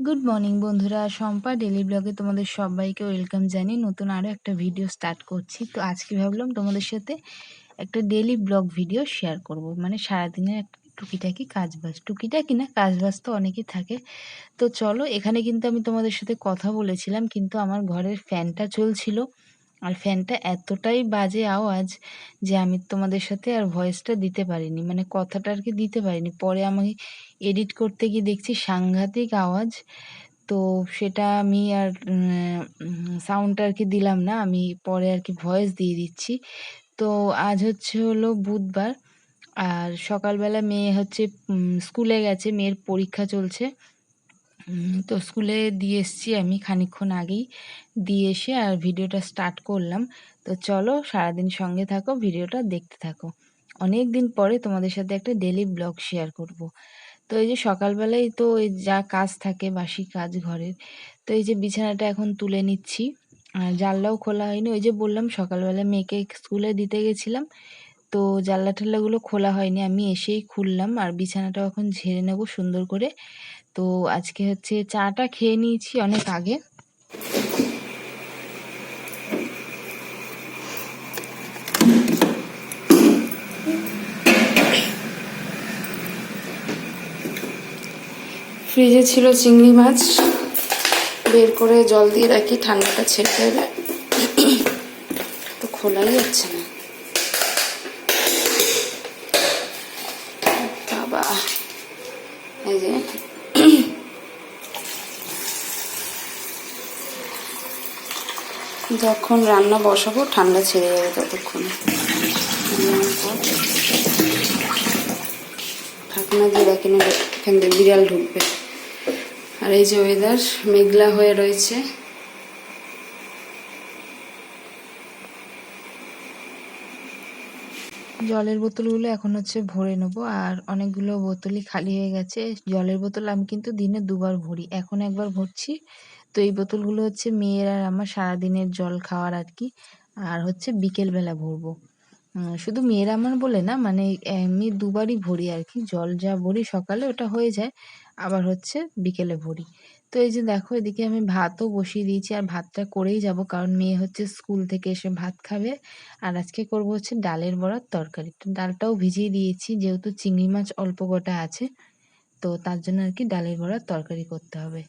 Good morning বন্ধুরা। Shampa daily ব্লগে তোমাদের সবাইকে ওয়েলকাম জানিয়ে নতুন আরও একটা ভিডিও স্টার্ট করছি। তো আজকে ভাবলাম তোমাদের সাথে একটা ডেলি ব্লগ ভিডিও শেয়ার করব। মানে সারাদিনের একটা টুকিটাকি কাজবাজ। টুকিটাকি না, কাজবাজ তো অনেকই থাকে। তো চলো, এখানে কিন্তু আমি তোমাদের সাথে কথা বলেছিলাম, কিন্তু আমার ঘরের ফ্যানটা চলছিল। আর ফ্যানটা এতটাই বাজে আওয়াজ যে আমি তোমাদের সাথে আর ভয়েসটা দিতে পারিনি। মানে কথাটা আর কি দিতে পারিনি। পরে আমি এডিট করতে গিয়ে দেখছি সাংঘাতিক আওয়াজ। তো সেটা আমি আর সাউন্ডটা আর কি দিলাম না, আমি পরে আর কি ভয়েস দিয়ে দিচ্ছি। তো আজ হচ্ছে হলো বুধবার, আর সকালবেলা মেয়ে হচ্ছে স্কুলে গেছে, মেয়ের পরীক্ষা চলছে। তো স্কুলে দিয়ে এসছি আমি খানিক্ষণ আগেই। দিয়ে এসে আর ভিডিওটা স্টার্ট করলাম। তো চলো সারাদিন সঙ্গে থাকো, ভিডিওটা দেখতে থাকো। অনেক দিন পরে তোমাদের সাথে একটা ডেলি ব্লগ শেয়ার করব। তো এই যে সকালবেলায় তো যা কাজ থাকে বাসি কাজ ঘরের, তো এই যে বিছানাটা এখন তুলে নিচ্ছি। জানলাও খোলা হয়নি। ওই যে বললাম সকালবেলা মেয়েকে স্কুলে দিতে গেছিলাম, তো জানলা ঠাল্লাগুলো খোলা হয়নি। আমি এসেই খুললাম আর বিছানাটাও এখন ঝেড়ে নেব সুন্দর করে। তো আজকে হচ্ছে চাটা খেয়ে নিয়েছি অনেক আগে। ফ্রিজে ছিল চিংড়ি মাছ। বের করে জল দিয়ে রাখি, ঠান্ডাটা ছেড়ে দেবে তো খোলাই যাচ্ছে না। বাবা, এই যে। যখন রান্না বসাবো, ঠান্ডা ছেড়ে যাবে ততক্ষণ। ঢাকনা দিয়ে রাখি না এখান থেকে বিড়াল ঢুকবে। আর এই যে ওয়েদার মেঘলা হয়ে রয়েছে। জলের বোতলগুলো এখন হচ্ছে ভরে নেব, আর অনেকগুলো বোতলই খালি হয়ে গেছে। জলের বোতল আমি কিন্তু দিনে দুবার ভরি, এখন একবার ভরছি। তো এই বোতলগুলো হচ্ছে মেয়ের আর আমার সারাদিনের জল খাওয়ার আর কি, আর হচ্ছে বিকেলবেলা ভরবো। শুধু মেয়েরা আমার বলে না মানে এমনি দুবারই ভরি আর কি। জল যা ভরি সকালে ওটা হয়ে যায় আবার হচ্ছে বিকেলে ভরি। তো এই যে দেখো, এদিকে আমি ভাতও বসিয়ে দিয়েছি আর ভাতটা করেই যাব কারণ মেয়ে হচ্ছে স্কুল থেকে এসে ভাত খাবে। আর আজকে করব হচ্ছে ডালের বড়ার তরকারি। তো ডালটাও ভিজিয়ে দিয়েছি, যেহেতু চিংড়ি মাছ অল্প গোটা আছে, তো তার জন্য আর কি ডালের বড়ার তরকারি করতে হবে।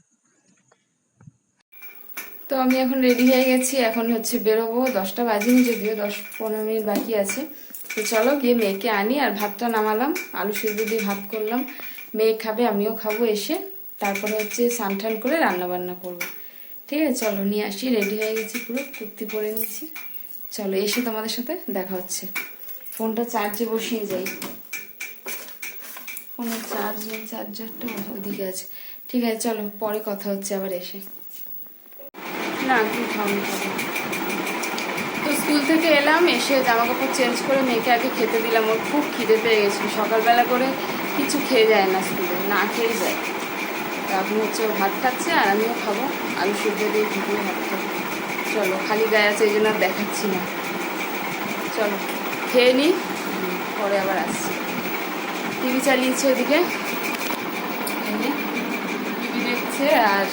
তো আমি এখন রেডি হয়ে গেছি, এখন হচ্ছে বেরোবো। দশটা বাজিনি, যদিও দশ পনেরো মিনিট বাকি আছে। তো চলো গিয়ে মেয়েকে আনি আর ভাতটা নামালাম। আলু সিদ্ধ দিয়ে ভাত করলাম। মেয়ে খাবে, আমিও খাব এসে। তারপরে হচ্ছে স্নান টান করে রান্নাবান্না করব। ঠিক আছে, চলো নিয়ে আসি রেডি হয়ে গেছি পুরো, কুর্তি পরে নিয়েছি চলো এসে তোমাদের সাথে দেখা হচ্ছে। ফোনটা চার্জে বসিয়ে যাই ফোনের চার্জ নেই চার্জারটা ওদিকে আছে। ঠিক আছে, চলো পরে কথা হচ্ছে, আবার এসে। না খাওয়ানো তো স্কুল থেকে এলাম, এসে জামা কাপড় চেঞ্জ করে মেয়েকে আগে খেতে দিলাম। ওর খুব খিদে পেয়ে গেছিল। সকালবেলা করে কিছু খেয়ে যায় না স্কুলে, না খেয়ে যায়। তা আপনি হচ্ছে ভাত খাচ্ছে আর আমিও খাব। আলু সিদ্ধ দিয়ে ভিডিও ভাত খাব। চলো, খালি গায়ে আছে এই জন্য আর দেখাচ্ছি না। চলো, খেয়ে নিই পরে আবার আসছি। টিভি চালিয়েছে ওদিকে। টিভি দেখছে আর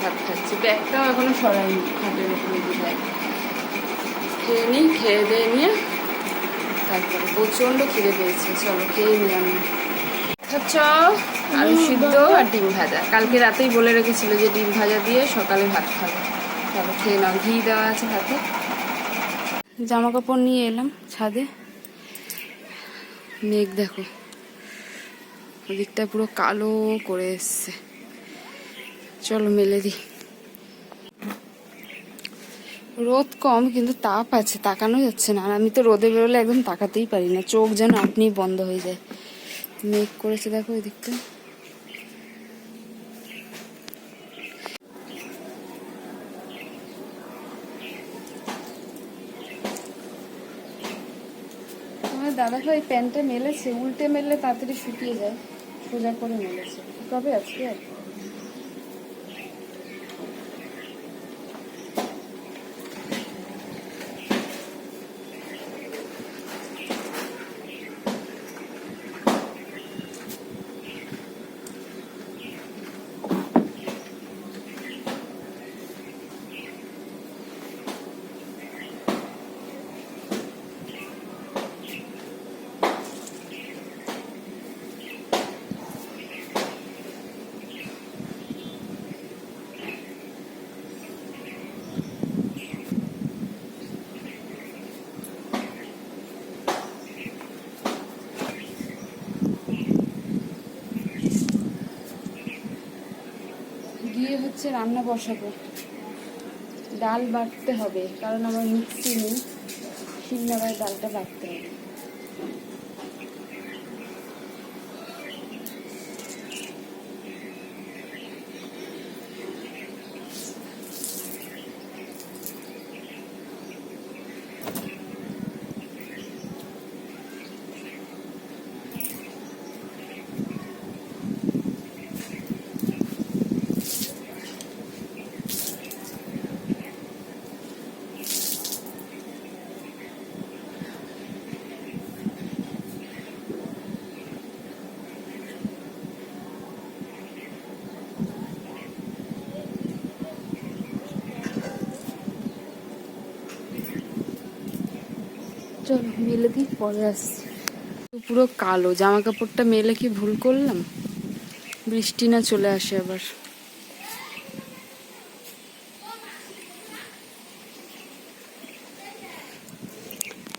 ভাত খাচ্ছি। ব্যাগটাও এখনও সরাইনি খাটের উপরে দিয়ে খেয়ে নিই খেয়ে দিয়ে নিয়ে তারপরে প্রচণ্ড খিদে পেয়েছে। চলো খেয়ে নিই আমি। খাচ্ছ? আলু সিদ্ধ আর ডিম ভাজা। কালকে রাতেই বলে রেখেছিল যে ডিম ভাজা দিয়ে সকালে ভাত খাবে। চলো খেয়ে নাও ঘি দেওয়া আছে হাতে। জামা কাপড় নিয়ে এলাম ছাদে। মেঘ দেখো ওদিকটা পুরো কালো করে এসছে। চলো মেলে দিই। রোদ কম, কিন্তু তাপ আছে, তাকানো যাচ্ছে না। আর আমি তো রোদে বেরোলে একদম তাকাতেই পারি না, চোখ যেন আপনি বন্ধ হয়ে যায়। মেঘ করেছে দেখো ওই দিকটা আমার দাদা ভাই প্যান্টটা মেলেছে, উল্টে মেললে তাড়াতাড়ি শুকিয়ে যায়। সোজা করে মেলেছে। কবে আজকে? আর দিয়ে হচ্ছে রান্না বসাবো। ডাল বাটতে হবে কারণ আমার মিক্সি নেই। শিলনোড়ায় ডালটা বাটতে হবে। চলো মেলে দিই, পরে আসছি। পুরো কালো জামা কাপড়টা মেলে কি ভুল করলাম? বৃষ্টি না চলে আসে আবার।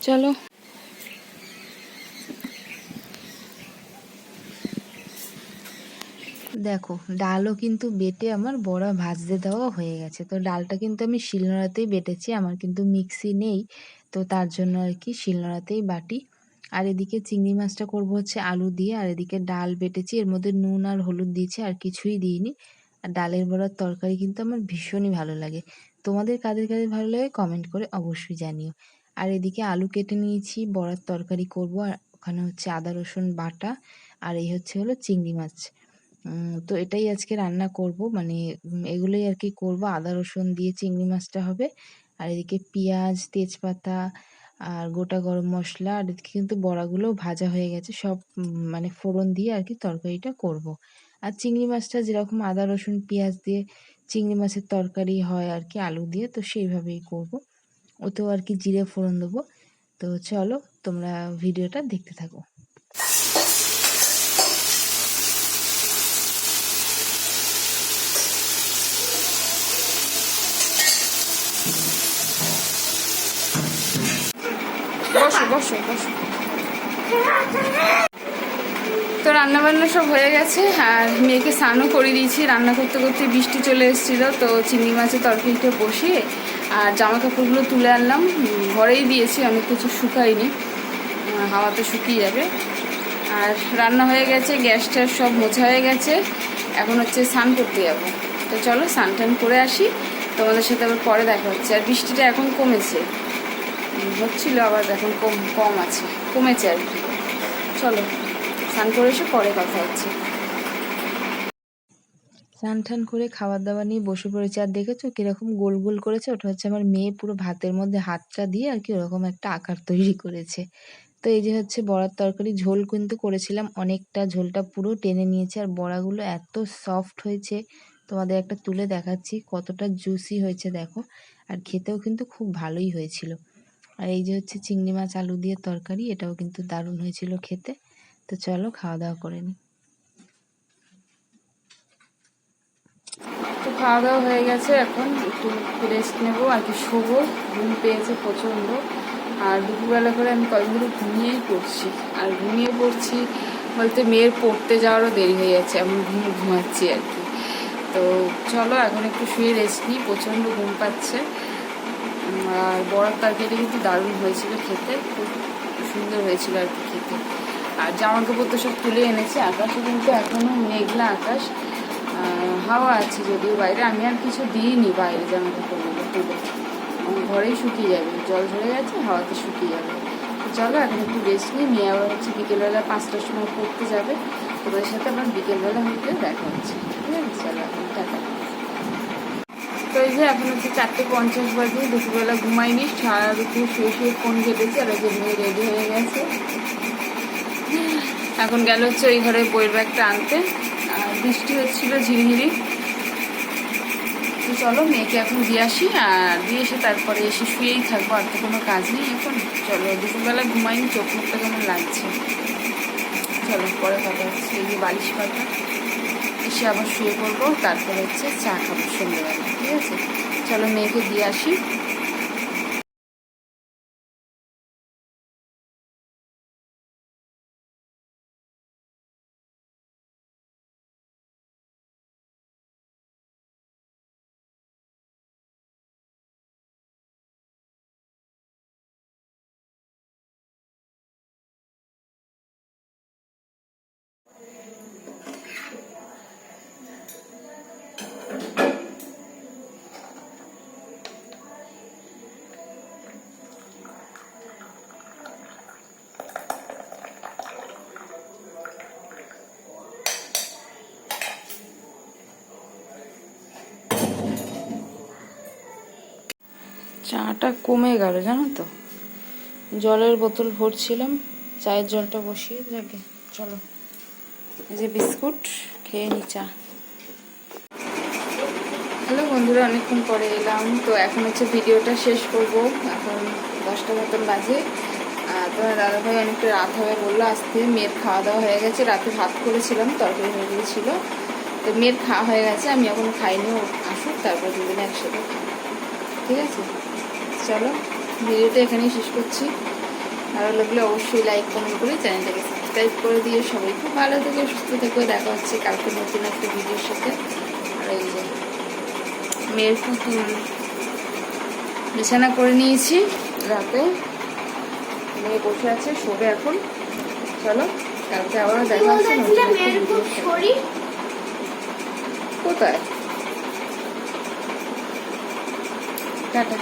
চলো। দেখো, ডালও কিন্তু বেটে আমার বড়া ভাজতে দেওয়া হয়ে গেছে। তো ডালটা কিন্তু আমি শিলনোড়াতেই বেটেছি, আমার কিন্তু মিক্সি নেই। তো তার জন্য আর কি শিলনোড়াতেই বাটি। আর এদিকে চিংড়ি মাছটা করব হচ্ছে আলু দিয়ে। আর এদিকে ডাল বেটেছি। এর মধ্যে নুন আর হলুদ দিয়েছি। আর কিছুই দিইনি। আর ডালের বড়ার তরকারি কিন্তু আমার ভীষণই ভালো লাগে। তোমাদের কাদের কাদের ভালো লাগে কমেন্ট করে অবশ্যই জানিও। আর এদিকে আলু কেটে নিয়েছি, বড়ার তরকারি করব। আর ওখানে হচ্ছে আদা, রসুন, বাটা। আর এই হচ্ছে হলো চিংড়ি মাছ। তো এটাই আজকে রান্না করব। মানে এগুলোই আর কি করব। আদা, রসুন দিয়ে চিংড়ি মাছটা হবে। আর এদিকে পেঁয়াজ, তেজপাতা আর গোটা গরম মশলা আর এদিকে কিন্তু বড়াগুলো ভাজা হয়ে গেছে সব মানে ফোড়ন দিয়ে আর কি তরকারিটা করব। আর চিংড়ি মাছটা যেরকম আদা, রসুন, পেঁয়াজ দিয়ে চিংড়ি মাছের তরকারি হয় আর কি, আলু দিয়ে, তো সেইভাবেই করব। ওতেও আর কি জিরে ফোড়ন দেবো তো চলো তোমরা ভিডিওটা দেখতে থাকো বসো বসো। তো রান্না বান্না সব হয়ে গেছে, আর মেয়েকে স্নানও করে দিয়েছি। রান্না করতে করতে বৃষ্টি চলে এসেছিল, তো চিংড়ি মাছের তরকারিটা বসিয়ে আর জামা কাপড়গুলো তুলে আনলাম। ঘরেই দিয়েছি অনেক কিছু শুকাইনি হাওয়াতে শুকিয়ে যাবে। আর রান্না হয়ে গেছে, গ্যাস ট্যাস সব মোছা হয়ে গেছে। এখন হচ্ছে স্নান করতে যাব। তো চলো স্নান টান করে আসি। তোমাদের সাথে আবার পরে দেখা হচ্ছে। আর বৃষ্টিটা এখন কমেছে। হচ্ছিল, আবার এখন কম কম আছে, কমেছে আর কি। চলো, স্নান করে এসে পরে কথা হচ্ছে। স্নান টান করে খাবার দাবার নিয়ে বসে পড়েছে। আর দেখেছ কীরকম গোল গোল করেছে? ওটা হচ্ছে আমার মেয়ে পুরো ভাতের মধ্যে হাতটা দিয়ে আর কি ওরকম একটা আকার তৈরি করেছে। তো এই যে হচ্ছে বড়ার তরকারি, ঝোল কিন্তু করেছিলাম। অনেকটা ঝোলটা পুরো টেনে নিয়েছে। আর বড়াগুলো এত সফট হয়েছে। তোমাদের একটা তুলে দেখাচ্ছি কতটা জুসি হয়েছে, দেখো। আর খেতেও কিন্তু খুব ভালোই হয়েছিল। আর এই যে হচ্ছে চিংড়ি মাছ, আলু দিয়ে তরকারি, এটাও কিন্তু দারুণ হয়েছিল খেতে। তো চলো খাওয়া দাওয়া করে নিই তো খাওয়া দাওয়া হয়ে গেছে এখন। একটু রেস্ট নেব আর কি শোবো। ঘুম পেয়েছে প্রচণ্ড। আর দুপুরবেলা করে আমি ধরে ঘুমিয়েই পড়ছি। আর ঘুমিয়ে পড়ছি বলতে মেয়ের পড়তে যাওয়ারও দেরি হয়ে যাচ্ছে। এমন ঘুম ঘুমাচ্ছি আর কি। তো চলো এখন একটু শুয়ে রেস্ট নিই। প্রচণ্ড ঘুম পাচ্ছে। আর বড়ার তরকারি কিন্তু দারুণ হয়েছিল খেতে। খুব সুন্দর হয়েছিল আর কি খেতে। আর জামা কাপড় তো সব তুলে এনেছি। আকাশে কিন্তু এখনও মেঘলা আকাশ। হাওয়া আছে যদিও বাইরে। আমি আর কিছু দিইনি বাইরে জামা কাপড়গুলো তুলে। ঘরেই শুকিয়ে যাবে। জল ঝরে গেছে, হাওয়াতে শুকিয়ে যাবে। চলো, এখন একটু রেস্ট নিই। মেয়ে আবার হচ্ছে বিকেলবেলা পাঁচটার সময় পড়তে যাবে। তোদের সাথে আবার বিকেলবেলা হতে দেখা হচ্ছে। ঠিক আছে, চলো। এই যে এখন হচ্ছে চারটে পঞ্চাশ বাজে, দুপুরবেলা ঘুমাইনি, সারা দুপুর শুয়ে শুয়ে ফোন কেটেছে আর যে মেয়ে রেডি হয়ে গেছে। এখন গেল হচ্ছে ওই ঘরে বইয়ের ব্যাগটা আনতে, আর বৃষ্টি হচ্ছিল ঝিরিঝিরি। তো চলো, মেয়েকে এখন দিয়ে আসি, আর দিয়ে এসে তারপরে এসে শুয়েই থাকব, আর তো কোনো কাজ নেই এখন। চলো, দুপুরবেলা ঘুমাইনি, চোখ মুখটা কেমন লাগছে? চলো, পরে কথা হচ্ছে, এই যে বালিশ পাতা। এসে আবার শুয়ে পড়ব। তারপর হচ্ছে চা খাব সন্ধ্যেবেলা, ঠিক আছে? চলো মেয়েকে দিয়ে আসি। চাটা কমে গেল, জানো তো? জলের বোতল ভরছিলাম, চায়ের জলটা বসিয়ে যাকে চলো। এই যে বিস্কুট, খেয়ে নি চা। হ্যালো বন্ধুরা, অনেকক্ষণ পরে এলাম। তো এখন হচ্ছে ভিডিওটা শেষ করব। এখন দশটা মতন বাজে। তোমার দাদাভাই অনেকটা রাত হবে বলল আসতে মেয়ের খাওয়া দাওয়া হয়ে গেছে। রাতে ভাত করেছিলাম, তরকারি হয়ে গিয়েছিল তো মেয়ের খাওয়া হয়ে গেছে, আমি এখন খাইনি আসুক, তারপর দুজনে একসাথে ঠিক আছে? চলো ভিডিওটা এখানেই শেষ করছি। ভালো লাগলে অবশ্যই লাইক কমেন্ট করে চ্যানেলটাকে সাবস্ক্রাইব করে দিয়ে সবাই খুব ভালো থেকে সুস্থ থেকে। দেখা হচ্ছে কালকে নতুন একটা ভিডিওর সাথে। আর এই যে মেয়ের পুতুল বিছানা করে নিয়েছি রাতে। মেয়ে বসে আছে শোবে এখন। চলো কালকে আবারও দেখা হচ্ছে। কোথায়? টাটা।